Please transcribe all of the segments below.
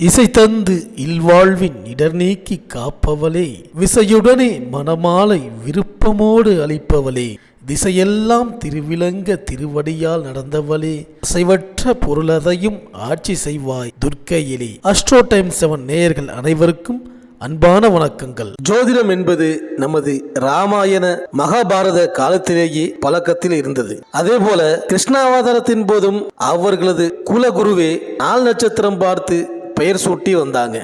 இசை தந்து இல்வாழ்வின் இடர் நீக்கி காப்பவளே. விசையுடனே மனமாலை விருப்பமோடு அளிப்பவளே. திசையெல்லாம் திருவிளங்க திருவடியால் நடந்தவளே. அசைவற்ற பொருளதையும் ஆட்சி செய்வாய் துர்க்கையிலே. அஸ்ட்ரோ டைம் செவன் நேயர்கள் அனைவருக்கும் அன்பான வணக்கங்கள். ஜோதிடம் என்பது நமது ராமாயண மகாபாரத காலத்திலேயே பழக்கத்தில் இருந்தது. அதே போல கிருஷ்ணாவதாரத்தின் போதும் அவர்களது குலகுருவே நாள் நட்சத்திரம் பார்த்து பெயர் சூட்டி வந்தாங்க.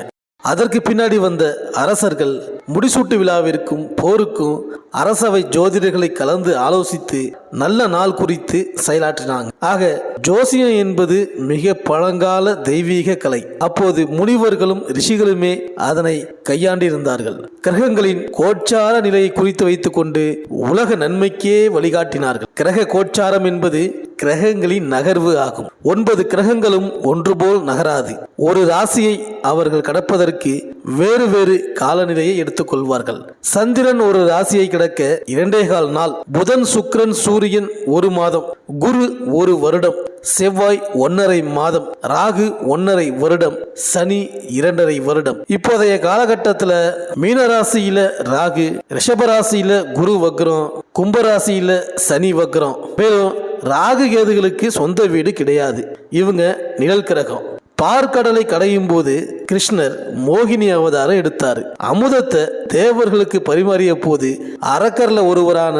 அதற்கு பின்னாடி வந்த அரசர்கள் முடிசூட்டு விழாவிற்கும் போருக்கும் அரசவை ஜோதிடர்களை கலந்து ஆலோசித்து நல்ல நாள் குறித்து செயலாற்றினாங்க. ஆக ஜோசியம் என்பது மிக பழங்கால தெய்வீக கலை. அப்போது முனிவர்களும் ரிஷிகளுமே அதனை கையாண்டிருந்தார்கள். கிரகங்களின் கோச்சார நிலையை குறித்து வைத்துக்கொண்டு உலக நன்மைக்கே வழிகாட்டினார்கள். கிரக கோச்சாரம் என்பது கிரகங்களின் நகர்வு ஆகும். ஒன்பது கிரகங்களும் ஒன்று போல் நகராது. ஒரு ராசியை அவர்கள் கடப்பதற்கு வேறு வேறு காலநிலையை எடுத்துக்கொள்வார்கள் சந்திரன் ஒரு ராசியை கிடக்க இரண்டே கால் நாள் புதன் சுக்கிரன் சூரியன் ஒரு மாதம் குரு ஒரு வருடம் செவ்வாய் ஒன்னரை மாதம் ராகு ஒன்னரை வருடம் சனி இரண்டரை வருடம். இப்போதைய காலகட்டத்தில் மீனராசியில ராகு ரிஷபராசியில குரு வக்ரம் கும்பராசியில சனி வக்ரம். மேலும் ராகு கேதுகளுக்கு சொந்த வீடு கிடையாது. இவங்க நிழல் கிரகம். பார்க்கடலை கடையும் போது கிருஷ்ணர் மோகினி அவதாரம் எடுத்தார். அமுதத்தை தேவர்களுக்கு பரிமாறிய போது அரக்கர்ல ஒருவரான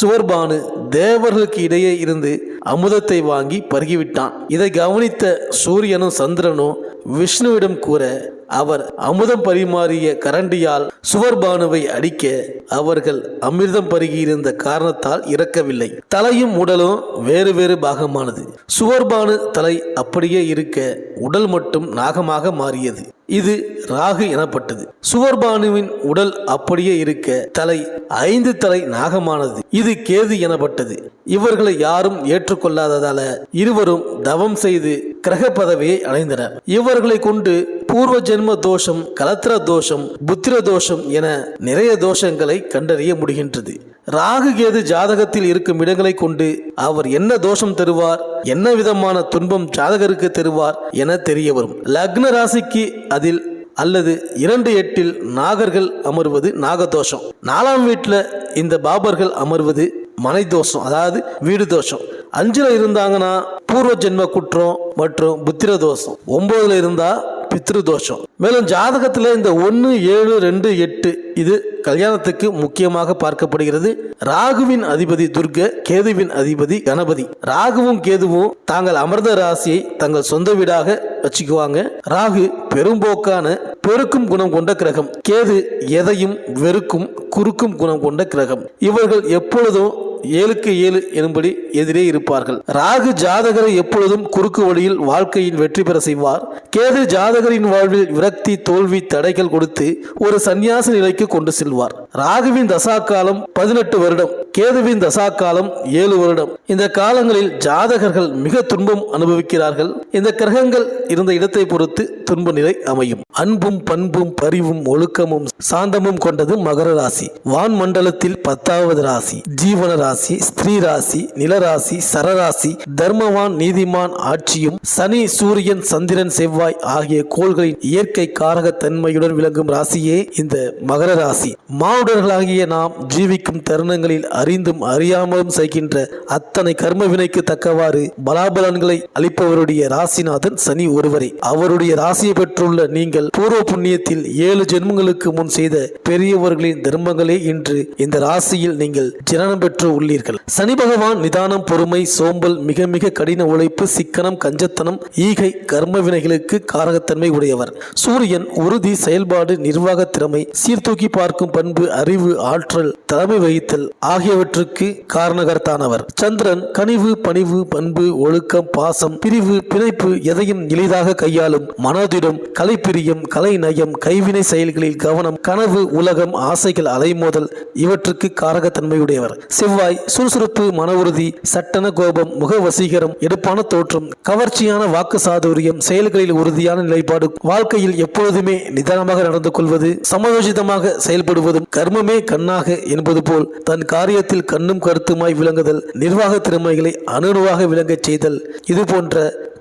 சுவர்பானு தேவர்களுக்கு இடையே இருந்து அமுதத்தை வாங்கி பருகிவிட்டான். இதை கவனித்த சூரியனும் சந்திரனும் விஷ்ணுவிடம் கூற அவர் அமுதம் பரிமாறிய கரண்டியால் சுவர்பானுவை அடிக்க அவர்கள் அமிர்தம் பருகியிருந்த காரணத்தால் இறக்கவில்லை. தலையும் உடலும் வேறு வேறு பாகமானது. சுவர்பானு தலை அப்படியே இருக்க உடல் மட்டும் நாகமாக மாறியது. இது ராகு எனப்பட்டது. சுவர்பானுவின் உடல் அப்படியே இருக்க தலை ஐந்து தலை நாகமானது. இது கேது எனப்பட்டது. இவர்களை யாரும் ஏற்றுக்கொள்ளாததால இருவரும் தவம் செய்து கிரக பதவியை அடைந்தனர். இவர்களை கொண்டு பூர்வ ஜென்ம தோஷம் கலத்திர தோஷம் புத்திர தோஷம் என நிறைய தோஷங்களை கண்டறிய முடிகின்றது. ராகு கேது ஜாதகத்தில் இருக்கும் இடங்களை கொண்டு அவர் என்ன தோஷம் தருவார் என்ன விதமான துன்பம் ஜாதகருக்கு தருவார் என தெரிய வரும். லக்ன ராசிக்கு அதில் அல்லது இரண்டு எட்டில் நாகர்கள் அமர்வது நாகதோஷம். நாலாம் வீட்டில் இந்த பாபர்கள் அமர்வது மனை தோஷம் அதாவது வீடு தோஷம். அஞ்சுல இருந்தாங்கன்னா பூர்வ ஜென்ம குற்றம் மற்றும் புத்திர தோஷம். ஒன்பதுல இருந்தா பித்ரு தோஷம். மேலும் ஜாதகத்தில் இந்த ஒன்று ஏழு ரெண்டு எட்டு இது கல்யாணத்துக்கு முக்கியமாக பார்க்கப்படுகிறது. ராகுவின் அதிபதி துர்க கேதுவின் அதிபதி கணபதி. ராகுவும் கேதுவும் தாங்கள் அமர்ந்த ராசியை தங்கள் சொந்த வீடாக வச்சுக்குவாங்க. ராகு பெரும்போக்கான பெருக்கும் குணம் கொண்ட கிரகம். கேது எதையும் வெறுக்கும் குறுக்கும் குணம் கொண்ட கிரகம். இவர்கள் எப்பொழுதும் ஏழுக்கு ஏழு எனும்படி எதிரே இருப்பார்கள். ராகு ஜாதகரை எப்பொழுதும் குறுக்கு வழியில் வாழ்க்கையின் வெற்றி பெற செய்வார். கேது ஜாதகரின் வாழ்வில் விரக்தி தோல்வி தடைகள் கொடுத்து ஒரு சந்நியாச நிலைக்கு கொண்டு செல்வார். ராகுவின் தசா காலம் பதினெட்டு வருடம் கேதுவின் தசா காலம் ஏழு வருடம். இந்த காலங்களில் ஜாதகர்கள் மிக துன்பம் அனுபவிக்கிறார்கள். இந்த கிரகங்கள் இருந்த இடத்தை பொறுத்து துன்ப நிலை அமையும். அன்பும் பண்பும் பரிவும் ஒழுக்கமும் சாந்தமும் கொண்டது மகர ராசி. வான் மண்டலத்தில் பத்தாவது ராசி. ஜீவன ராசி ஸ்திரீ ராசி நிலராசி சரராசி தர்மவான் நீதிமான் ஆட்சியும் சனி சூரியன் சந்திரன் செவ்வாய் ஆகிய கோள்களின் இயற்கை காரக தன்மையுடன் விளங்கும் ராசியே இந்த மகர ராசி. மாவுடர்களாகிய நாம் ஜீவிக்கும் தருணங்களில் அறிந்தும் அறியாமலும் செய்கின்ற அத்தனை கர்ம வினைக்கு தக்கவாறு பலாபலன்களை அளிப்பவருடைய ராசிநாதன் சனி ஒருவரே. அவருடைய ராசி ராசியை பெற்றுள்ள நீங்கள் பூர்வ புண்ணியத்தில் ஏழு ஜென்மங்களுக்கு முன் செய்த பெரியவர்களின் தர்மங்களே இன்று இந்த ராசியில் நீங்கள் ஜனனம் பெற்று உள்ளீர்கள். சனி பகவான் நிதானம் பொறுமை சோம்பல் மிக மிக கடின உழைப்பு சிக்கனம் கஞ்சத்தனம் ஈகை கர்ம வினைகளுக்கு காரகத்தன்மை உடையவர். சூரியன் உறுதி செயல்பாடு நிர்வாக திறமை சீர்தூக்கி பார்க்கும் பண்பு அறிவு ஆற்றல் தலைமை வகித்தல் ஆகியவற்றுக்கு காரணகர்த்தானவர். சந்திரன் கனிவு பணிவு பண்பு ஒழுக்கம் பாசம் பிரிவு பிணைப்பு எதையும் எளிதாக கையாளும் மனோதிடம் கலைப்பிரியம் கலை நயம் கைவினை செயல்களில் கவனம் கனவு உலகம் ஆசைகள் அலைமோதல் இவற்றுக்கு காரகத்தன்மையுடையவர். செவ்வாய் சுறுசுறுப்பு மன உறுதி சட்டன கோபம் முக வசீகரம் எடுப்பான தோற்றம் கவர்ச்சியான வாக்கு சாதுரியம் செயல்களில் உறுதியான நிலைப்பாடு வாழ்க்கையில் எப்பொழுதுமே நிதானமாக நடந்து கொள்வது சமயோஜிதமாக செயல்படுவதும் கர்மமே கண்ணாக என்பது போல் தன் காரியத்தில் கண்ணும் கருத்துமாய் விளங்குதல் நிர்வாக திறமைகளை அணுவாக விளங்கச் செய்தல் இது போன்ற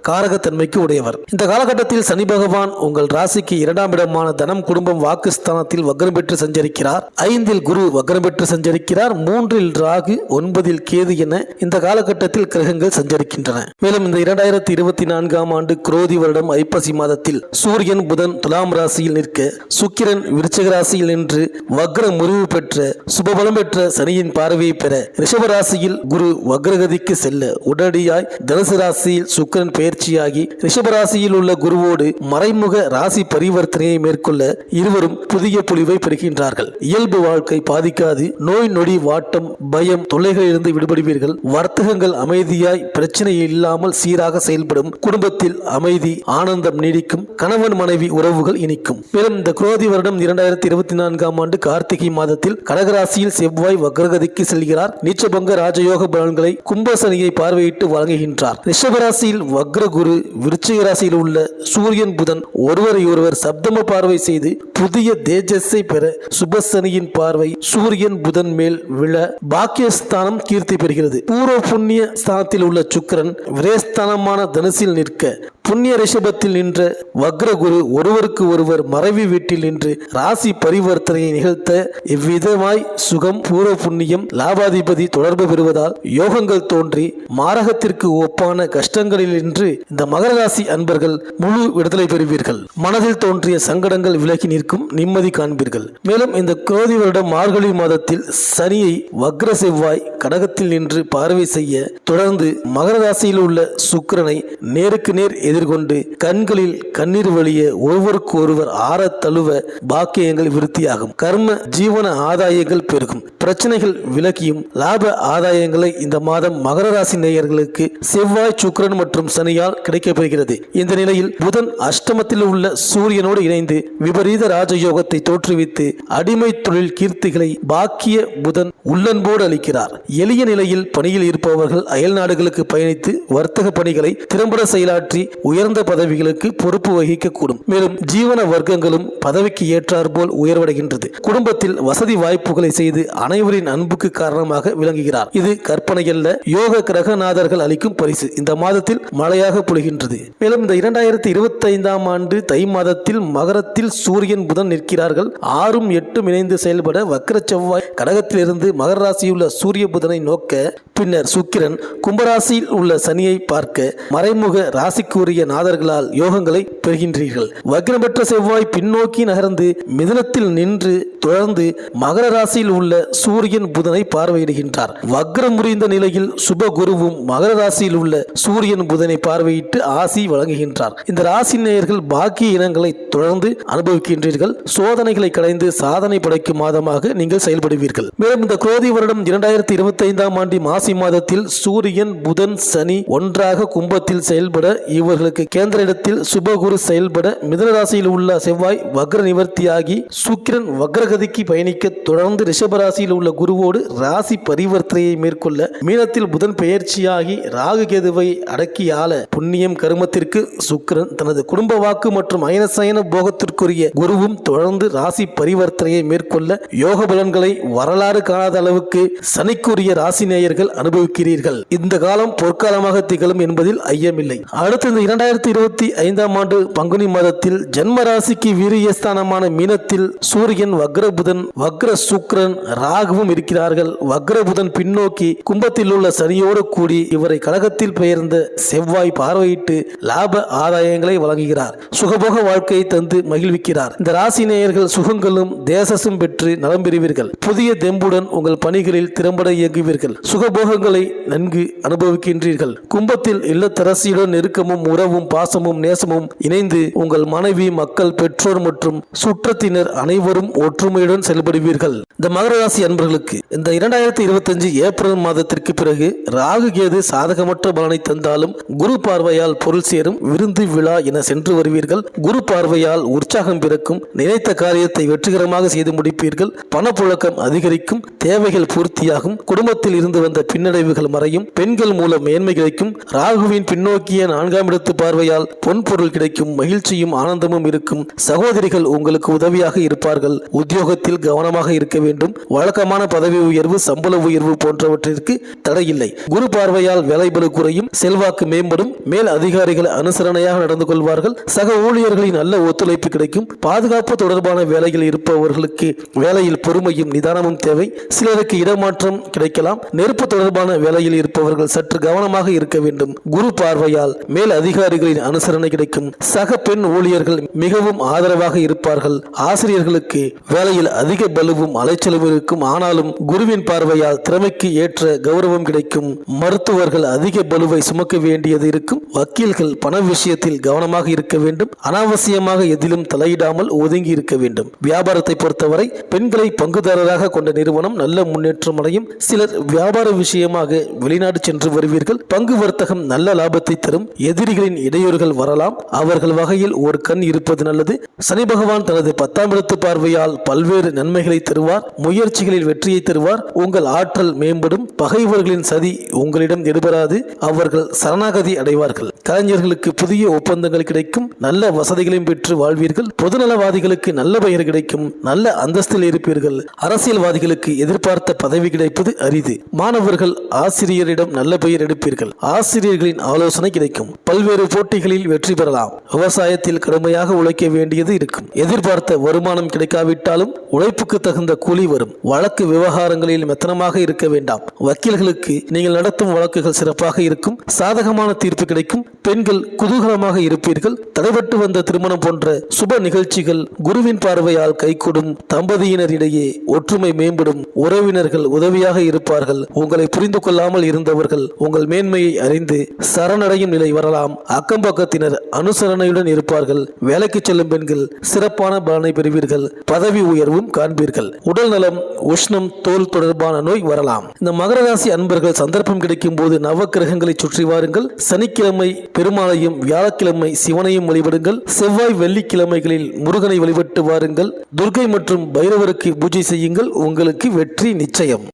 காரகத்தன்மைக்கு உடையவர். இந்த காலகட்டத்தில் சனி பகவான் உங்கள் ராசிக்கு இரண்டாம் இடமான தனம் குடும்பம் வாக்குஸ்தானத்தில் வக்ரம் பெற்று சஞ்சரிக்கிறார். ஐந்தில் குரு வக்ரம் பெற்று சஞ்சரிக்கிறார். மூன்றில் ராகு ஒன்பதில் கேது என இந்த காலகட்டத்தில் கிரகங்கள் சஞ்சரிக்கின்றன. மேலும் இந்த இரண்டாயிரத்தி இருபத்தி நான்காம் ஆண்டு குரோதி வருடம் ஐப்பசி மாதத்தில் சூரியன் புதன் துலாம் ராசியில் நிற்க சுக்கிரன் விருச்சக ராசியில் நின்று வக்ர முறிவு பெற்ற சுபபலம் பெற்ற சனியின் பார்வையை பெற ரிஷப ராசியில் குரு வக்ரகதிக்கு செல்ல உடனடியாய் தனுசு ராசியில் சுக்கிரன் பயிற்சியாகி ரிஷபராசியில் உள்ள குருவோடு மறைமுக ராசி பரிவர்த்தனையை மேற்கொள்ள இருவரும் புதிய பொலிவை பெறுகின்றார்கள். இயல்பு வாழ்க்கை பாதிக்காது நோய் நொடி வாட்டம் பயம் தொல்லைகளிலிருந்து விடுபடுவீர்கள். வர்த்தகங்கள் அமைதியாய் பிரச்சனை இல்லாமல் சீராக செயல்படும் குடும்பத்தில் அமைதி ஆனந்தம் நீடிக்கும் கணவன் மனைவி உறவுகள் இனிக்கும். மேலும் இந்த குரோதி வருடம் இரண்டாயிரத்தி இருபத்தி நான்காம் ஆண்டு கார்த்திகை மாதத்தில் கடகராசியில் செவ்வாய் வக்ரகதிக்கு செல்கிறார். நீச்சபங்க ராஜயோக பலன்களை கும்பசனியை பார்வையிட்டு வழங்குகின்றார். ரிஷபராசியில் வக்ரகுரு விருச்சிக ராசியில் உள்ள சூரியன் புதன் ஒருவரை ஒருவர் சப்தம பார்வை செய்து புதிய தேஜஸை பெற சுபசனியின் பார்வை சூரியன் புதன் மேல் விழ பாக்கியஸ்தானம் கீர்த்தி பெறுகிறது. பூர்வ புண்ணிய ஸ்தானத்தில் உள்ள சுக்கிரன் விரேஸ்தானமான தனுசில் நிற்க புண்ணிய ரிஷபத்தில் நின்ற வக்ரகுரு ஒருவருக்கு ஒருவர் மறைவி வீட்டில் நின்று ராசி பரிவர்த்தனையை நிகழ்த்த இவ்விதமாய் சுகம் பூர்வ புண்ணியம் லாபாதிபதி தொடர்பு பெறுவதால் யோகங்கள் தோன்றி மாரகத்திற்கு ஒப்பான கஷ்டங்களில் நின்று இந்த மகர ராசி அன்பர்கள் முழு விடுதலை பெறுவீர்கள். மனதில் தோன்றிய சங்கடங்கள் விலகி நிற்கும் நிம்மதி காண்பீர்கள். மேலும் இந்த குரோதி வருடம் மார்கழி மாதத்தில் சனியை வக்ர செவ்வாய் கடகத்தில் நின்று பார்வை செய்ய தொடர்ந்து மகர ராசியில் உள்ள சுக்கரனை நேருக்கு நேர் எதிர் எதிர்கொண்டு கண்களில் கண்ணீர் வழிய ஒருவருக்கு ஒருவர் ஆற தழுவ பாக்கியங்கள் விருத்தியாகும். கர்ம ஜீவன ஆதாயங்கள் பெருகும். பிரச்சனைகள் விலகியும் லாப ஆதாயங்களை இந்த மாதம் மகர ராசி நேயர்களுக்கு செவ்வாய் சுக்கிரன் மற்றும் சனியால் கிடைக்கப்பெறுகிறது இந்த நிலையில் புதன் அஷ்டமத்தில் உள்ள சூரியனோடு இணைந்து விபரீத ராஜயோகத்தை தோற்றுவித்து அடிமை தொழில் கீர்த்திகளை பாக்கிய புதன் உள்ளன்போடு அளிக்கிறார். எளிய நிலையில் பணியில் இருப்பவர்கள் அயல் நாடுகளுக்கு பயணித்து வர்த்தக பணிகளை திறம்பட செயலாற்றி உயர்ந்த பதவிகளுக்கு பொறுப்பு வகிக்கக்கூடும். மேலும் ஜீவன வர்க்கங்களும் பதவிக்கு ஏற்றாற்போல் உயர்வடைகின்றது. குடும்பத்தில் வசதி வாய்ப்புகளை செய்து அனைவரின் அன்புக்கு காரணமாக விளங்குகிறார். இது கற்பனையல்ல யோக கிரகநாதர்கள் அளிக்கும் பரிசு. இந்த மாதத்தில் மழையாக பொழிகின்றது. மேலும் இந்த இரண்டாயிரத்தி இருபத்தி ஐந்தாம் ஆண்டு தை மாதத்தில் மகரத்தில் சூரியன் புதன் நிற்கிறார்கள். ஆறும் எட்டும் இணைந்து செயல்பட வக்கர செவ்வாய் கடகத்திலிருந்து மகர ராசியுள்ள சூரிய புதனை நோக்க பின்னர் சுக்கிரன் கும்பராசியில் உள்ள சனியை பார்க்க மறைமுக ராசிக்குரிய நாதர்களால் யோகங்களை பெறுகின்றீர்கள். வக்ரம் செவ்வாய் பின்னோக்கி நகர்ந்து மிதனத்தில் நின்று தொடர்ந்து மகர ராசியில் உள்ள சூரியன் புதனை பார்வையிடுகின்றார். வக்ரம் முறிந்த நிலையில் சுப குருவும் மகர ராசியில் உள்ள சூரியன் புதனை பார்வையிட்டு ஆசி வழங்குகின்றார். இந்த ராசி நேயர்கள் பாக்கிய இனங்களை தொடர்ந்து அனுபவிக்கின்றீர்கள். சோதனைகளை கடைந்து சாதனை படைக்கும் மாதமாக நீங்கள் செயல்படுவீர்கள். மேலும் இந்த குரோதி வருடம் இரண்டாயிரத்தி இருபத்தி ஐந்தாம் ஆண்டு மாசி மாதத்தில் சூரியன் புதன் சனி ஒன்றாக கும்பத்தில் செயல்பட இவர்களுக்கு கேந்திர இடத்தில் சுபகுரு செயல்பட மிதன ராசியில் உள்ள செவ்வாய் வக்ர நிவர்த்தியாகி சுக்கிரன் வக்ர வக்ரகதிக்கு பயணிக்க தொடர்ந்து ரிஷபராசியில் உள்ள குருவோடு ராசி பரிவர்த்தனையை மேற்கொள்ள மீனத்தில் புதன் பெயர்ச்சியாகி ராகு கேதுவை அடக்கி ஆள புண்ணியம் கருமத்திற்கு சுக்கிரன் தனது குடும்ப வாக்கு மற்றும் அயனசயன போகத்திற்குரிய குருவும் தொடர்ந்து ராசி பரிவர்த்தனையை மேற்கொள்ள யோக பலன்களை வரலாறு காணாத அளவுக்கு சனிக்குரிய ராசி நேயர்கள் அனுபவிக்கிறீர்கள். இந்த காலம் பொற்காலமாக திகழும் என்பதில் ஐயமில்லை. அடுத்து இந்த இரண்டாயிரத்தி இருபத்தி ஐந்தாம் ஆண்டு பங்குனி மாதத்தில் ஜென்ம ராசிக்கு வீரியஸ்தானமான மீனத்தில் சூரியன் வக்ரபுதன் வக்ர சுக்ரன் ராகுவும் இருக்கிறார்கள். வக்ரபுதன் பின்னோக்கி கும்பத்தில் உள்ள சனியோடு கூடி இவரை கழகத்தில் பெயர்ந்த செவ்வாய் பார்வையிட்டு லாப ஆதாயங்களை வழங்குகிறார். சுகபோக வாழ்க்கையை தந்து மகிழ்விக்கிறார். இந்த ராசி நேயர்கள் சுகங்களும் தேசசும் பெற்று நலம் பெறுவீர்கள். புதிய தெம்புடன் உங்கள் பணிகளில் திறம்பட இயங்குவீர்கள். சுகபோகங்களை நன்கு அனுபவிக்கின்றீர்கள். கும்பத்தில் இல்லத்தரசியுடன் நெருக்கமும் உறவும் பாசமும் நேசமும் இணைந்து உங்கள் மனைவி மக்கள் பெற்றோர் மற்றும் சுற்றத்தினர் அனைவரும் ஒற்று ஒற்றுமையுடன் செயல்படுவீர்கள் இந்த மகர ராசி அன்பர்களுக்கு இந்த இரண்டாயிரத்தி இருபத்தஞ்சு ஏப்ரல் மாதத்திற்கு பிறகு ராகு கேது சாதகமற்ற பலனை தந்தாலும் குரு பார்வையால் பொருள் சேரும் விருந்து விழா என சென்று வருவீர்கள். குரு பார்வையால் உற்சாகம் பிறக்கும் நினைத்த காரியத்தை வெற்றிகரமாக செய்து முடிப்பீர்கள். பணப்புழக்கம் அதிகரிக்கும் தேவைகள் பூர்த்தியாகும் குடும்பத்தில் இருந்து வந்த பின்னடைவுகள் மறையும் பெண்கள் மூலம் மேன்மை கிடைக்கும் ராகுவின் பின்னோக்கிய நான்காம் இடத்து பார்வையால் பொன் பொருள் கிடைக்கும் மகிழ்ச்சியும் ஆனந்தமும் இருக்கும் சகோதரிகள் உங்களுக்கு உதவியாக இருப்பார்கள். உத்தியோக உத்தியோகத்தில் கவனமாக இருக்க வேண்டும். வழக்கமான பதவி உயர்வு சம்பள உயர்வு போன்றவற்றிற்கு தடையில்லை. குரு பார்வையால் வேலைபளு குறையும் செல்வாக்கு மேம்படும் மேல் அதிகாரிகள் அனுசரணையாக நடந்து கொள்வார்கள். சக ஊழியர்களின் நல்ல ஒத்துழைப்பு கிடைக்கும். பாதுகாப்பு தொடர்பான வேலையில் இருப்பவர்களுக்கு வேலையில் பொறுமையும் நிதானமும் தேவை. சிலருக்கு இடமாற்றம் கிடைக்கலாம். நெருப்பு தொடர்பான வேலையில் இருப்பவர்கள் சற்று கவனமாக இருக்க வேண்டும். குரு பார்வையால் மேல் அதிகாரிகளின் அனுசரணை கிடைக்கும். சக பெண் ஊழியர்கள் மிகவும் ஆதரவாக இருப்பார்கள். ஆசிரியர்களுக்கு வேலை வேலையில் அதிக பலுவும் அலைச்சலும் இருக்கும். ஆனாலும் குருவின் பார்வையால் திறமைக்கு ஏற்ற கௌரவம் கிடைக்கும். மருத்துவர்கள் அதிக பலுவை சுமக்க வேண்டியது இருக்கும். வக்கீல்கள் பண விஷயத்தில் கவனமாக இருக்க வேண்டும். அனாவசியமாக எதிலும் தலையிடாமல் ஒதுங்கி இருக்க வேண்டும். வியாபாரத்தை பொறுத்தவரை பெண்களை பங்குதாரராக கொண்ட நிறுவனம் நல்ல முன்னேற்றம் அடையும் சிலர் வியாபார விஷயமாக வெளிநாடு சென்று வருவீர்கள். பங்கு வர்த்தகம் நல்ல லாபத்தை தரும். எதிரிகளின் இடையூறுகள் வரலாம். அவர்கள் வகையில் ஒரு கண் இருப்பது நல்லது. சனி பகவான் தனது பத்தாம் இடத்து பார்வையால் பல பல்வேறு நன்மைகளை தருவார் முயற்சிகளில் வெற்றியை தருவார். உங்கள் ஆற்றல் மேம்படும் பகைவர்களின் சதி உங்களிடம் எடுபடாது அவர்கள் சரணாகதி அடைவார்கள். கலைஞர்களுக்கு புதிய ஒப்பந்தங்கள் கிடைக்கும் நல்ல வசதிகளையும் பெற்று வாழ்வீர்கள். பொதுநலவாதிகளுக்கு நல்ல பெயர் கிடைக்கும் நல்ல அந்தஸ்தில் இருப்பீர்கள். அரசியல்வாதிகளுக்கு எதிர்பார்த்த பதவி கிடைப்பது அரிது. மாணவர்கள் ஆசிரியரிடம் நல்ல பெயர் எடுப்பீர்கள். ஆசிரியர்களின் ஆலோசனை கிடைக்கும். பல்வேறு போட்டிகளில் வெற்றி பெறலாம். விவசாயத்தில் கடுமையாக உழைக்க வேண்டியது இருக்கும். எதிர்பார்த்த வருமானம் கிடைக்காவிட்டாலும் உழைப்புக்கு தகுந்த கூலி வரும். வழக்கு விவகாரங்களில் மெத்தனமாக இருக்க வேண்டாம். வக்கீல்களுக்கு நீங்கள் நடத்தும் வழக்குகள் சிறப்பாக இருக்கும். சாதகமான தீர்ப்பு கிடைக்கும். பெண்கள் குதூகலமாக இருப்பீர்கள். தடைபட்டு வந்த திருமணம் போன்ற சுப நிகழ்ச்சிகள் குருவின் பார்வையால் கைகூடும். தம்பதியினரிடையே ஒற்றுமை மேம்படும். உறவினர்கள் உதவியாக இருப்பார்கள். உங்களை புரிந்து கொள்ளாமல் இருந்தவர்கள் உங்கள் மேன்மையை அறிந்து சரணடையும் நிலை வரலாம். அக்கம் பக்கத்தினர் அனுசரணையுடன் இருப்பார்கள். வேலைக்கு செல்லும் பெண்கள் சிறப்பான பலனை பெறுவீர்கள். பதவி உயர்வும் காண்பீர்கள். உடல் நலம் உஷ்ணம் தோல் தொடர்பான நோய் வரலாம். இந்த மகர ராசி அன்பர்கள் சந்தர்ப்பம் கிடைக்கும் போது நவ கிரகங்களை சுற்றி வாருங்கள். சனிக்கிழமை பெருமாளையும் வியாழக்கிழமை சிவனையும் வழிபடுங்கள். செவ்வாய் வெள்ளிக்கிழமைகளில் முருகனை வழிபட்டு வாருங்கள். துர்கை மற்றும் பைரவருக்கு பூஜை செய்யுங்கள். உங்களுக்கு வெற்றி நிச்சயம்.